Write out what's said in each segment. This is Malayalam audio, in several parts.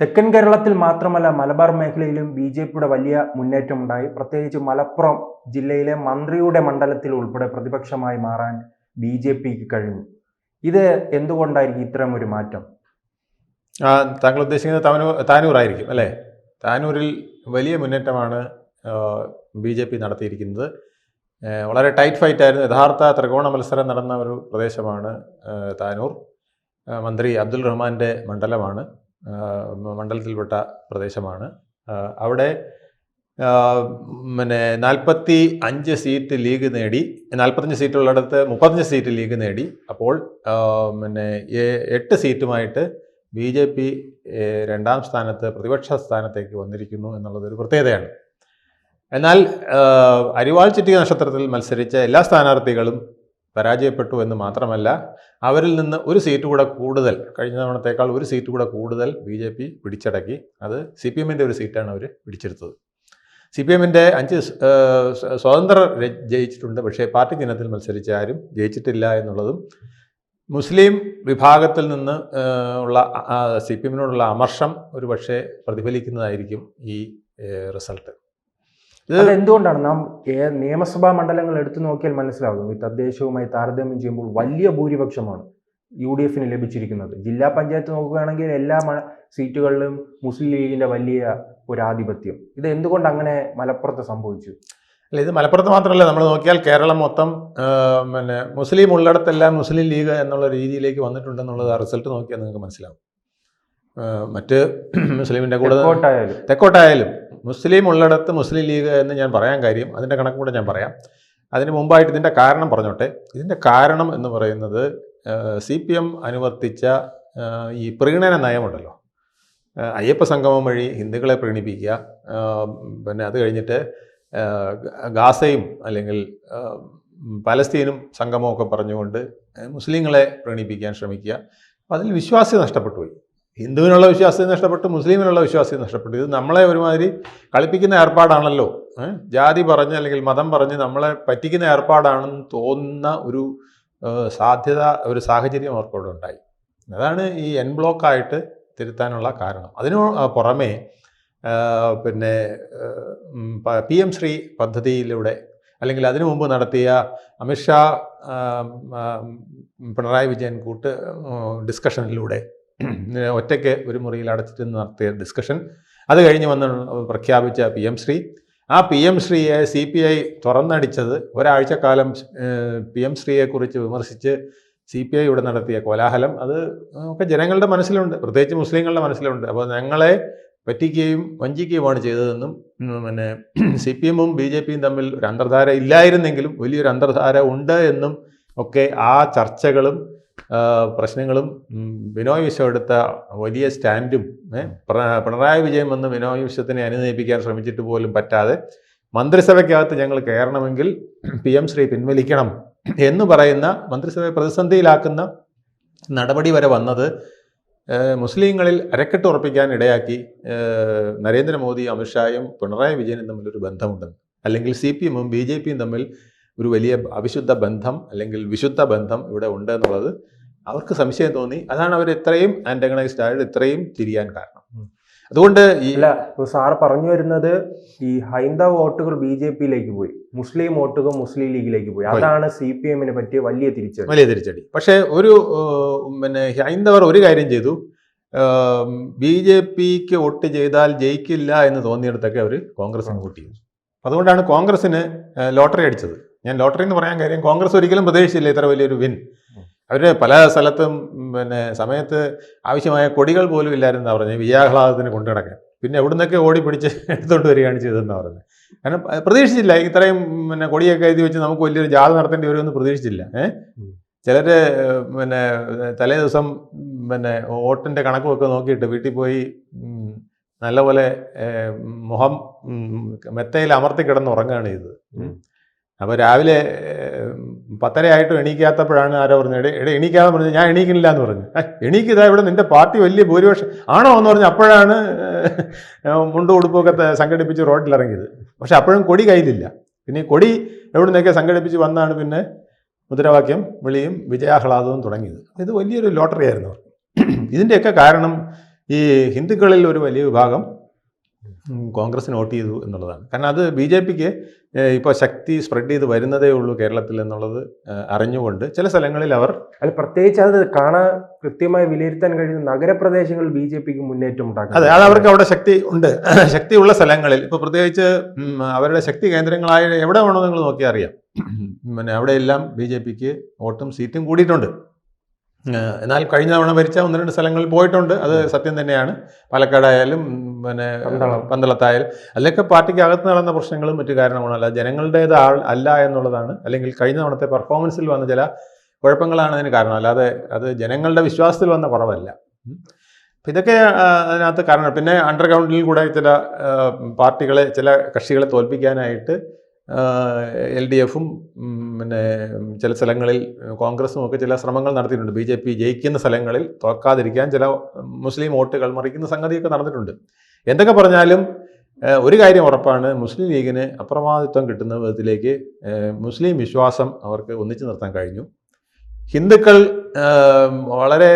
തെക്കൻ കേരളത്തിൽ മാത്രമല്ല മലബാർ മേഖലയിലും ബി ജെ പിയുടെ വലിയ മുന്നേറ്റമുണ്ടായി. പ്രത്യേകിച്ച് മലപ്പുറം ജില്ലയിലെ മന്ത്രിയുടെ മണ്ഡലത്തിൽ ഉൾപ്പെടെ പ്രതിപക്ഷമായി മാറാൻ ബി ജെ പിക്ക് കഴിഞ്ഞു. ഇത് എന്തുകൊണ്ടായിരിക്കും ഇത്തരം ഒരു മാറ്റം? താങ്കൾ ഉദ്ദേശിക്കുന്നത് താനൂർ താനൂറായിരിക്കും അല്ലേ? താനൂരിൽ വലിയ മുന്നേറ്റമാണ് ബി ജെ പി നടത്തിയിരിക്കുന്നത്. വളരെ ടൈറ്റ് ഫൈറ്റ് ആയിരുന്നു യഥാർത്ഥ ത്രികോണ മത്സരം നടന്ന ഒരു പ്രദേശമാണ് താനൂർ. മന്ത്രി അബ്ദുൽ റഹ്മാന്റെ മണ്ഡലമാണ്. മണ്ഡലത്തിൽപ്പെട്ട പ്രദേശമാണ്. അവിടെ പിന്നെ നാൽപ്പത്തി അഞ്ച് സീറ്റ് ലീഗ് നേടി നാൽപ്പത്തഞ്ച് സീറ്റുള്ളിടത്ത് മുപ്പത്തഞ്ച് സീറ്റ് ലീഗ് നേടി. അപ്പോൾ പിന്നെ എട്ട് സീറ്റുമായിട്ട് ബി ജെ പി രണ്ടാം സ്ഥാനത്ത് പ്രതിപക്ഷ സ്ഥാനത്തേക്ക് വന്നിരിക്കുന്നു എന്നുള്ളതൊരു പ്രത്യേകതയാണ്. എന്നാൽ അരിവാൾ ചിറ്റിക നക്ഷത്രത്തിൽ മത്സരിച്ച എല്ലാ സ്ഥാനാർത്ഥികളും പരാജയപ്പെട്ടു എന്ന് മാത്രമല്ല അവരിൽ നിന്ന് ഒരു സീറ്റ് കൂടെ കൂടുതൽ കഴിഞ്ഞ തവണത്തേക്കാൾ ഒരു സീറ്റ് കൂടെ കൂടുതൽ ബി ജെ പി പിടിച്ചടക്കി. അത് സി പി എമ്മിന്റെ ഒരു സീറ്റാണ് അവർ പിടിച്ചെടുത്തത്. സി പി എമ്മിന്റെ അഞ്ച് സ്വതന്ത്ര ജയിച്ചിട്ടുണ്ട്. പക്ഷേ പാർട്ടി ചിഹ്നത്തിൽ മത്സരിച്ച ആരും ജയിച്ചിട്ടില്ല എന്നുള്ളതും മുസ്ലിം വിഭാഗത്തിൽ നിന്ന് ഉള്ള സി പി എമ്മിനോടുള്ള അമർഷം ഒരു പക്ഷേ പ്രതിഫലിക്കുന്നതായിരിക്കും ഈ റിസൾട്ട്. ഇത് അത് എന്തുകൊണ്ടാണ് നാം നിയമസഭാ മണ്ഡലങ്ങൾ എടുത്തു നോക്കിയാൽ മനസ്സിലാകും. ഈ തദ്ദേശവുമായി താരതമ്യം ചെയ്യുമ്പോൾ വലിയ ഭൂരിപക്ഷമാണ് യു ഡി എഫിന് ലഭിച്ചിരിക്കുന്നത്. ജില്ലാ പഞ്ചായത്ത് നോക്കുകയാണെങ്കിൽ എല്ലാ സീറ്റുകളിലും മുസ്ലിം ലീഗിന്റെ വലിയ ഒരു ആധിപത്യം ഇത് എന്തുകൊണ്ട് അങ്ങനെ മലപ്പുറത്ത് സംഭവിച്ചു? അല്ല ഇത് മലപ്പുറത്ത് മാത്രമല്ല. നമ്മൾ നോക്കിയാൽ കേരളം മൊത്തം പിന്നെ മുസ്ലിം ഉള്ളിടത്തെല്ലാം മുസ്ലിം ലീഗ് എന്നുള്ള രീതിയിലേക്ക് വന്നിട്ടുണ്ടെന്നുള്ളത് ആ റിസൾട്ട് നോക്കിയാൽ നിങ്ങൾക്ക് മനസ്സിലാവും. മറ്റ് മുസ്ലിമിന്റെ കൂടെ തെക്കോട്ടായാലും. മുസ്ലിം ഉള്ളിടത്ത് മുസ്ലിം ലീഗ് എന്ന് ഞാൻ പറയാൻ കാര്യം അതിന്റെ കണക്കും കൂടെ ഞാൻ പറയാം. അതിന് മുമ്പായിട്ട് ഇതിന്റെ കാരണം പറഞ്ഞോട്ടെ. ഇതിന്റെ കാരണം എന്ന് പറയുന്നത് സി പി എം അനുവർത്തിച്ച ഈ പ്രീണന നയമുണ്ടല്ലോ. അയ്യപ്പ സംഗമം വഴി ഹിന്ദുക്കളെ പ്രീണിപ്പിക്കുക പിന്നെ അത് കഴിഞ്ഞിട്ട് ഗാസയും അല്ലെങ്കിൽ പലസ്തീനും സംഗമമൊക്കെ പറഞ്ഞുകൊണ്ട് മുസ്ലിങ്ങളെ പ്രീണിപ്പിക്കാൻ ശ്രമിക്കുക. അപ്പം അതിൽ വിശ്വാസ്യത നഷ്ടപ്പെട്ടു പോയി. ഹിന്ദുവിനുള്ള വിശ്വാസ്യത നഷ്ടപ്പെട്ടു മുസ്ലിമിനുള്ള വിശ്വാസ്യത നഷ്ടപ്പെട്ടു. ഇത് നമ്മളെ ഒരുമാതിരി കളിപ്പിക്കുന്ന ഏർപ്പാടാണല്ലോ. ജാതി പറഞ്ഞ് അല്ലെങ്കിൽ മതം പറഞ്ഞ് നമ്മളെ പറ്റിക്കുന്ന ഏർപ്പാടാണെന്ന് തോന്നുന്ന ഒരു സാധ്യത ഒരു സാഹചര്യം അവർക്കവിടെ ഉണ്ടായി. അതാണ് ഈ എൻ ബ്ലോക്കായിട്ട് തിരുത്താനുള്ള കാരണം. അതിനു പുറമേ പിന്നെ പി എം ശ്രീ പദ്ധതിയിലൂടെ അല്ലെങ്കിൽ അതിനു മുമ്പ് നടത്തിയ അമിത്ഷാ പിണറായി വിജയൻ കൂട്ട് ഡിസ്കഷനിലൂടെ ഒറ്റയ്ക്ക് ഒരു മുറിയിൽ അടച്ചിട്ട് നടത്തിയ ഡിസ്കഷൻ അത് കഴിഞ്ഞ് വന്ന് പ്രഖ്യാപിച്ച പി എം ശ്രീ. ആ പി എം ശ്രീയെ സി പി ഐ തുറന്നടിച്ചത് ഒരാഴ്ചക്കാലം പി എം ശ്രീയെക്കുറിച്ച് വിമർശിച്ച് സി പി ഐ ഇവിടെ നടത്തിയ കോലാഹലം. അത് ഒക്കെ ജനങ്ങളുടെ മനസ്സിലുണ്ട്. പ്രത്യേകിച്ച് മുസ്ലിങ്ങളുടെ മനസ്സിലുണ്ട്. അപ്പോൾ ഞങ്ങളെ പറ്റിക്കുകയും വഞ്ചിക്കുകയുമാണ് ചെയ്തതെന്നും പിന്നെ സി പി എമ്മും ബി ജെ പിയും തമ്മിൽ ഒരു അന്തർധാര ഇല്ലായിരുന്നെങ്കിലും വലിയൊരു അന്തർധാര ഉണ്ട് എന്നും ഒക്കെ ആ ചർച്ചകളും പ്രശ്നങ്ങളും ബിനോയ് വിശ്വം എടുത്ത വലിയ സ്റ്റാൻഡും പിണറായി വിജയൻ വന്ന് ബിനോയ് വിശ്വത്തിനെ അനുനയിപ്പിക്കാൻ ശ്രമിച്ചിട്ട് പോലും പറ്റാതെ മന്ത്രിസഭയ്ക്കകത്ത് ഞങ്ങൾ കയറണമെങ്കിൽ പി എം ശ്രീ പിൻവലിക്കണം എന്ന് പറയുന്ന മന്ത്രിസഭയെ പ്രതിസന്ധിയിലാക്കുന്ന നടപടി വരെ വന്നത് മുസ്ലിങ്ങളിൽ അരക്കെട്ട് ഉറപ്പിക്കാൻ ഇടയാക്കി നരേന്ദ്രമോദി അമിത്ഷായും പിണറായി വിജയനും ഒരു ബന്ധമുണ്ടെന്ന്. അല്ലെങ്കിൽ സി പി എമ്മും ബി ജെ പിയും തമ്മിൽ ഒരു വലിയ അവിശുദ്ധ ബന്ധം അല്ലെങ്കിൽ വിശുദ്ധ ബന്ധം ഇവിടെ ഉണ്ട് എന്നുള്ളത് അവർക്ക് സംശയം തോന്നി. അതാണ് അവർ ഇത്രയും ആന്റഗണൈസ്ഡ് ആയിട്ട് ഇത്രയും തിരിയാൻ കാരണം. അതുകൊണ്ട് ഈ അല്ല സാർ പറഞ്ഞു വരുന്നത് ഈ ഹൈന്ദവ വോട്ടുകൾ ബി ജെ പിയിലേക്ക് പോയി. മുസ്ലിം വോട്ടുകൾ മുസ്ലിം ലീഗിലേക്ക് പോയി. പോയി. അതാണ് സി പി എമ്മിനെ പറ്റിയ വലിയ തിരിച്ചടി. വലിയ തിരിച്ചടി. പക്ഷേ ഒരു പിന്നെ ഹൈന്ദവർ ഒരു കാര്യം ചെയ്തു. ബി ജെ പിക്ക് വോട്ട് ചെയ്താൽ ജയിക്കില്ല എന്ന് തോന്നിയിടത്തൊക്കെ അവർ കോൺഗ്രസിന് വോട്ട് ചെയ്തു. അതുകൊണ്ടാണ് കോൺഗ്രസിന് ലോട്ടറി അടിച്ചത്. ഞാൻ ലോട്ടറി എന്ന് പറയാൻ കാര്യം കോൺഗ്രസ് ഒരിക്കലും പ്രതീക്ഷിച്ചില്ല ഇത്ര വലിയൊരു വിൻ അവർ പല സ്ഥലത്തും പിന്നെ സമയത്ത് ആവശ്യമായ കൊടികൾ പോലും ഇല്ലായിരുന്നു പറഞ്ഞത്. വിജയാഹ്ലാദത്തിന് കൊണ്ടു നടക്കാൻ. പിന്നെ എവിടുന്നൊക്കെ ഓടി പിടിച്ച് എടുത്തുകൊണ്ട് വരികയാണ് ചെയ്തതെന്ന് പറഞ്ഞത്. കാരണം പ്രതീക്ഷിച്ചില്ല. ഇത്രയും പിന്നെ കൊടിയൊക്കെ എഴുതി വെച്ച് നമുക്ക് വലിയൊരു ജാഥ നടത്തേണ്ടി വരുമെന്ന് പ്രതീക്ഷിച്ചില്ല. ഏഹ് ഏഹ്, പിന്നെ തലേ ദിവസം പിന്നെ വോട്ടിന്റെ കണക്കുമൊക്കെ നോക്കിയിട്ട് വീട്ടിൽ പോയി നല്ലപോലെ മുഖം മെത്തയിൽ അമർത്തി കിടന്ന് ഉറങ്ങുകയാണ് ചെയ്തത്. അപ്പോൾ രാവിലെ പത്തരയായിട്ടും എണീക്കാത്തപ്പോഴാണ് ആരോ പറഞ്ഞത് എടേ എടേ എണീക്കാന്ന് പറഞ്ഞു ഞാൻ എണീക്കുന്നില്ല എന്ന് പറഞ്ഞു. "ഏ, എണീക്കിതാ ഇവിടെ നിന്റെ പാർട്ടി വലിയ ഭൂരിപക്ഷം. ആണോ എന്ന് പറഞ്ഞു അപ്പോഴാണ് മുണ്ടും ഉടുപ്പൊക്കെ സംഘടിപ്പിച്ച് റോഡിലിറങ്ങിയത്. പക്ഷെ അപ്പോഴും കൊടി കയ്യിലില്ല. പിന്നെ കൊടി എവിടെ നിന്നൊക്കെ സംഘടിപ്പിച്ച് വന്നാണ് പിന്നെ മുദ്രാവാക്യം വിളിയും വിജയാഹ്ലാദവും തുടങ്ങിയത്. ഇത് വലിയൊരു ലോട്ടറി ആയിരുന്നു ഇതിന്റെയൊക്കെ കാരണം ഈ ഹിന്ദുക്കളിൽ ഒരു വലിയ വിഭാഗം കോൺഗ്രസ്സിന് വോട്ട് ചെയ്തു എന്നുള്ളതാണ്. കാരണം അത് ബി ജെ പിക്ക് ഇപ്പോൾ ശക്തി സ്പ്രെഡ് ചെയ്ത് വരുന്നതേ ഉള്ളൂ കേരളത്തിൽ എന്നുള്ളത് അറിഞ്ഞുകൊണ്ട് ചില സ്ഥലങ്ങളിൽ അവർ അല്ല പ്രത്യേകിച്ച് അത് കാണാൻ കൃത്യമായി വിലയിരുത്താൻ കഴിയുന്ന നഗരപ്രദേശങ്ങളിൽ ബി ജെ പിക്ക് മുന്നേറ്റം ഉണ്ടാക്കും അതെ അത് അവർക്ക് അവിടെ ശക്തി ഉണ്ട്. ശക്തിയുള്ള സ്ഥലങ്ങളിൽ. ഇപ്പോൾ പ്രത്യേകിച്ച് അവരുടെ ശക്തി കേന്ദ്രങ്ങളായ എവിടെ വേണോ നിങ്ങൾ നോക്കിയാൽ അറിയാം. പിന്നെ അവിടെയെല്ലാം ബി ജെ പിക്ക് വോട്ടും സീറ്റും കൂടിയിട്ടുണ്ട്. എന്നാൽ കഴിഞ്ഞ തവണ ഭരിച്ച ഒന്ന് രണ്ട് സ്ഥലങ്ങളിൽ പോയിട്ടുണ്ട്. അത് സത്യം തന്നെയാണ്. പാലക്കാടായാലും പിന്നെ പന്തളത്തായാലും. അതിലൊക്കെ പാർട്ടിക്ക് അകത്ത് നടന്ന പ്രശ്നങ്ങളും മറ്റു കാരണമാണ് അല്ല. ജനങ്ങളുടേത് ആൾ അല്ല എന്നുള്ളതാണ്. അല്ലെങ്കിൽ കഴിഞ്ഞ തവണത്തെ പെർഫോമൻസിൽ വന്ന ചില കുഴപ്പങ്ങളാണ് അതിന് കാരണം. അല്ലാതെ അത് ജനങ്ങളുടെ വിശ്വാസത്തിൽ വന്ന കുറവല്ല. ഇതൊക്കെ അതിനകത്ത് കാരണം. പിന്നെ അണ്ടർഗ്രൗണ്ടിൽ കൂടെ ചില പാർട്ടികളെ ചില കക്ഷികളെ തോൽപ്പിക്കാനായിട്ട് എൽ ഡി എഫും പിന്നെ ചില സ്ഥലങ്ങളിൽ കോൺഗ്രസും ഒക്കെ ചില ശ്രമങ്ങൾ നടത്തിയിട്ടുണ്ട്. ബി ജെ പി ജയിക്കുന്ന സ്ഥലങ്ങളിൽ തോക്കാതിരിക്കാൻ ചില മുസ്ലിം വോട്ടുകൾ മറിക്കുന്ന സംഗതിയൊക്കെ നടന്നിട്ടുണ്ട്. എന്തൊക്കെ പറഞ്ഞാലും ഒരു കാര്യം ഉറപ്പാണ് മുസ്ലിം ലീഗിന് അപ്രമാദിത്വം കിട്ടുന്ന വിധത്തിലേക്ക് മുസ്ലിം വിശ്വാസം അവർക്ക് ഒന്നിച്ചു നിർത്താൻ കഴിഞ്ഞു. ഹിന്ദുക്കൾ വളരെ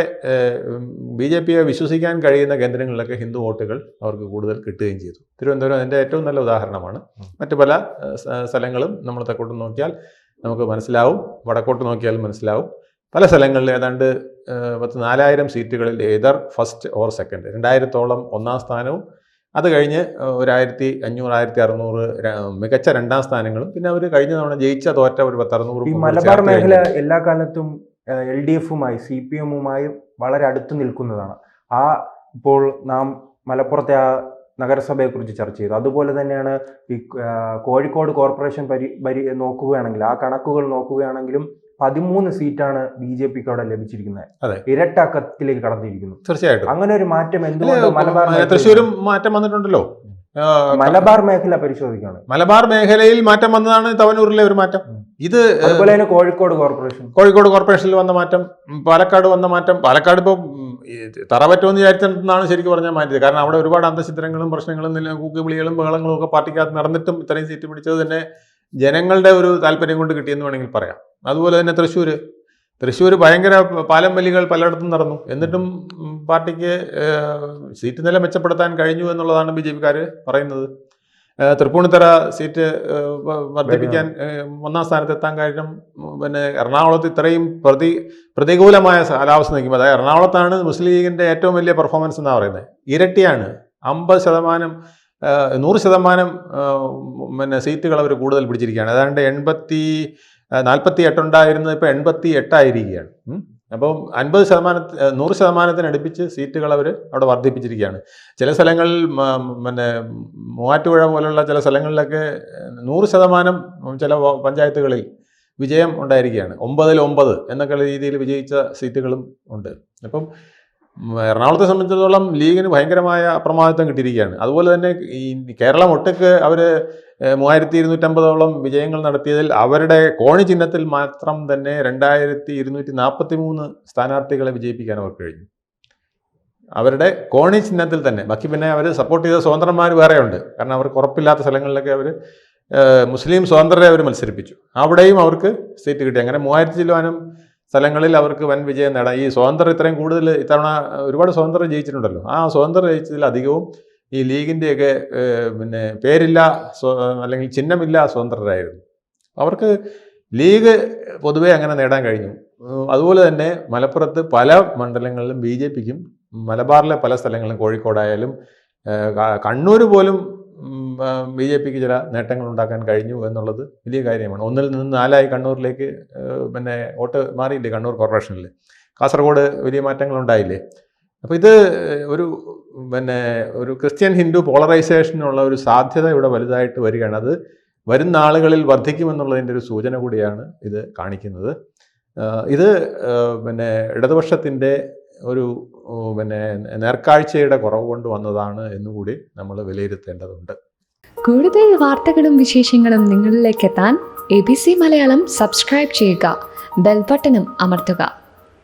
ബി ജെ പിയെ വിശ്വസിക്കാൻ കഴിയുന്ന കേന്ദ്രങ്ങളിലൊക്കെ ഹിന്ദു വോട്ടുകൾ അവർക്ക് കൂടുതൽ കിട്ടുകയും ചെയ്തു. തിരുവനന്തപുരം അതിന്റെ ഏറ്റവും നല്ല ഉദാഹരണമാണ്. മറ്റു പല സ്ഥലങ്ങളും നമ്മൾ തെക്കോട്ട് നോക്കിയാൽ നമുക്ക് മനസ്സിലാവും. വടക്കോട്ട് നോക്കിയാൽ മനസ്സിലാവും. പല സ്ഥലങ്ങളിൽ ഏതാണ്ട് പത്ത് നാലായിരം സീറ്റുകളിൽ ഏതർ ഫസ്റ്റ് ഓർ സെക്കൻഡ്. രണ്ടായിരത്തോളം ഒന്നാം സ്ഥാനവും അത് കഴിഞ്ഞ് ഒരായിരത്തി അഞ്ഞൂറ് ആയിരത്തി അറുന്നൂറ് മികച്ച രണ്ടാം സ്ഥാനങ്ങളും പിന്നെ അവർ കഴിഞ്ഞ തവണ ജയിച്ച തോറ്റ ഒരു പത്തറുന്നൂറ് ഈ മലബാർ മേഖല എല്ലാ കാലത്തും എൽ ഡി എഫുമായി സി പി എമ്മുമായി വളരെ അടുത്ത് നിൽക്കുന്നതാണ്. ആ ഇപ്പോൾ നാം മലപ്പുറത്തെ ആ നഗരസഭയെക്കുറിച്ച് ചർച്ച ചെയ്തു. അതുപോലെ തന്നെയാണ് ഈ കോഴിക്കോട് കോർപ്പറേഷൻ പരി പരി നോക്കുകയാണെങ്കിൽ ആ കണക്കുകൾ നോക്കുകയാണെങ്കിലും പതിമൂന്ന് സീറ്റാണ് ബി ജെ പിക്ക് അവിടെ ലഭിച്ചിരിക്കുന്നത്. ഇരട്ടക്കത്തിലേക്ക് കടന്നിരിക്കുന്നു. തീർച്ചയായിട്ടും. അങ്ങനെ ഒരു മാറ്റം എന്തുകൊണ്ട് മലബാർ തൃശ്ശൂരും മാറ്റം വന്നിട്ടുണ്ടല്ലോ. മലബാർ മേഖല പരിശോധിക്കുകയാണ്. മലബാർ മേഖലയിൽ മാറ്റം വന്നതാണ് തവനൂരിലെ ഒരു മാറ്റം. ഇത് അതുപോലെ തന്നെ കോഴിക്കോട് കോർപ്പറേഷൻ. കോഴിക്കോട് കോർപ്പറേഷനിൽ വന്ന മാറ്റം പാലക്കാട് വന്ന മാറ്റം പാലക്കാട് ഇപ്പോൾ തറ പറ്റുമെന്ന് വിചാരിച്ചിടത്തുനിന്നാണ് ശരിക്കും പറഞ്ഞാൽ മാറ്റിയത്. കാരണം അവിടെ ഒരുപാട് അന്തചിത്രങ്ങളും പ്രശ്നങ്ങളും കൂക്കുവിളികളും ബഹളങ്ങളും ഒക്കെ പാർട്ടിക്കകത്ത് നടന്നിട്ടും ഇത്രയും സീറ്റ് പിടിച്ചത് തന്നെ ജനങ്ങളുടെ ഒരു താല്പര്യം കൊണ്ട് കിട്ടിയെന്ന് വേണമെങ്കിൽ പറയാം. അതുപോലെ തന്നെ തൃശ്ശൂർ തൃശ്ശൂർ ഭയങ്കര പാലം വലികൾ പലയിടത്തും നടന്നു. എന്നിട്ടും പാർട്ടിക്ക് സീറ്റ് നില മെച്ചപ്പെടുത്താൻ കഴിഞ്ഞു എന്നുള്ളതാണ് ബി ജെ പിക്കാർ പറയുന്നത്. തൃപ്പൂണിത്തറ സീറ്റ് വർദ്ധിപ്പിക്കാൻ ഒന്നാം സ്ഥാനത്തെത്താൻ കാര്യം പിന്നെ എറണാകുളത്ത് ഇത്രയും പ്രതി പ്രതികൂലമായ കാലാവസ്ഥ നിൽക്കുമ്പോൾ അതായത് എറണാകുളത്താണ് മുസ്ലിം ലീഗിന്റെ ഏറ്റവും വലിയ പെർഫോമൻസ് എന്നാണ് പറയുന്നത്. ഇരട്ടിയാണ്. അമ്പത് ശതമാനം നൂറ് ശതമാനം പിന്നെ സീറ്റുകൾ അവർ കൂടുതൽ പിടിച്ചിരിക്കുകയാണ്. ഏതാണ്ട് എൺപത്തി നാൽപ്പത്തി എട്ടുണ്ടായിരുന്നത് ഇപ്പോൾ എൺപത്തി എട്ടായിരിക്കുകയാണ് അപ്പോൾ അപ്പം അൻപത് ശതമാനത്തി നൂറ് ശതമാനത്തിന് അടുപ്പിച്ച് സീറ്റുകൾ അവർ അവിടെ വർദ്ധിപ്പിച്ചിരിക്കുകയാണ്. ചില സ്ഥലങ്ങളിൽ പിന്നെ മൂവാറ്റുപുഴ പോലുള്ള ചില സ്ഥലങ്ങളിലൊക്കെ നൂറ് ശതമാനം ചില പഞ്ചായത്തുകളിൽ വിജയം ഉണ്ടായിരിക്കുകയാണ്. ഒമ്പതിൽ ഒമ്പത് എന്നൊക്കെയുള്ള രീതിയിൽ വിജയിച്ച സീറ്റുകളും ഉണ്ട്. അപ്പം എറണാകുളത്തെ സംബന്ധിച്ചിടത്തോളം ലീഗിന് ഭയങ്കരമായ അപ്രമാദിത്വം കിട്ടിയിരിക്കുകയാണ്. അതുപോലെ തന്നെ ഈ കേരളം ഒട്ടക്ക് അവർ മൂവായിരത്തി ഇരുന്നൂറ്റമ്പതോളം വിജയങ്ങൾ നടത്തിയതിൽ അവരുടെ കോണി ചിഹ്നത്തിൽ മാത്രം തന്നെ രണ്ടായിരത്തി ഇരുന്നൂറ്റി നാൽപ്പത്തി മൂന്ന് സ്ഥാനാർത്ഥികളെ വിജയിപ്പിക്കാൻ അവർക്ക് കഴിഞ്ഞു. അവരുടെ കോണി ചിഹ്നത്തിൽ തന്നെ ബാക്കി പിന്നെ അവർ സപ്പോർട്ട് ചെയ്ത സ്വതന്ത്രന്മാർ വേറെയുണ്ട്. കാരണം അവർക്ക് ഉറപ്പില്ലാത്ത സ്ഥലങ്ങളിലൊക്കെ അവർ മുസ്ലിം സ്വതന്ത്രരെ അവർ മത്സരിപ്പിച്ചു. അവിടെയും അവർക്ക് സീറ്റ് കിട്ടി. അങ്ങനെ മൂവായിരത്തി ചില്ലുവാനും സ്ഥലങ്ങളിൽ അവർക്ക് വൻ വിജയം നേടാം ഈ സ്വാതന്ത്ര്യം ഇത്രയും കൂടുതൽ ഇത്തവണ ഒരുപാട് സ്വാതന്ത്ര്യം ജയിച്ചിട്ടുണ്ടല്ലോ. ആ സ്വാതന്ത്ര്യം ജയിച്ചതിൽ അധികവും ഈ ലീഗിന്റെയൊക്കെ പിന്നെ പേരില്ല അല്ലെങ്കിൽ ചിഹ്നമില്ല സ്വതന്ത്രരായിരുന്നു. അവർക്ക് ലീഗ് പൊതുവെ അങ്ങനെ നേടാൻ കഴിഞ്ഞു. അതുപോലെ തന്നെ മലപ്പുറത്ത് പല മണ്ഡലങ്ങളിലും ബി ജെ പിക്കും മലബാറിലെ പല സ്ഥലങ്ങളിലും കോഴിക്കോടായാലും കണ്ണൂർ പോലും ബി ജെ പിക്ക് ചില നേട്ടങ്ങൾ ഉണ്ടാക്കാൻ കഴിഞ്ഞു എന്നുള്ളത് വലിയ കാര്യമാണ്. ഒന്നിൽ നിന്ന് നാലായി കണ്ണൂരിലേക്ക് പിന്നെ വോട്ട് മാറിയില്ലേ കണ്ണൂർ കോർപ്പറേഷനിൽ കാസർഗോഡ് വലിയ മാറ്റങ്ങൾ ഉണ്ടായില്ലേ? അപ്പോൾ ഇത് ഒരു പിന്നെ ഒരു ക്രിസ്ത്യൻ ഹിന്ദു പോളറൈസേഷനുള്ള ഒരു സാധ്യത ഇവിടെ വലുതായിട്ട് വരികയാണ്. അത് വരുന്ന ആളുകളിൽ വർദ്ധിക്കുമെന്നുള്ളതിന്റെ ഒരു സൂചന കൂടിയാണ് ഇത് കാണിക്കുന്നത്. ഇത് പിന്നെ ഇടതുപക്ഷത്തിന്റെ ഒരു പിന്നെ നേർക്കാഴ്ചയുടെ കുറവ് കൊണ്ട് വന്നതാണ് എന്നുകൂടി നമ്മൾ വിലയിരുത്തേണ്ടതുണ്ട്. കൂടുതൽ വാർത്തകളും വിശേഷങ്ങളും നിങ്ങളിലേക്ക് എത്താൻ A B C Malayalam subscribe ചെയ്യുക. ബെൽബട്ടനും അമർത്തുക.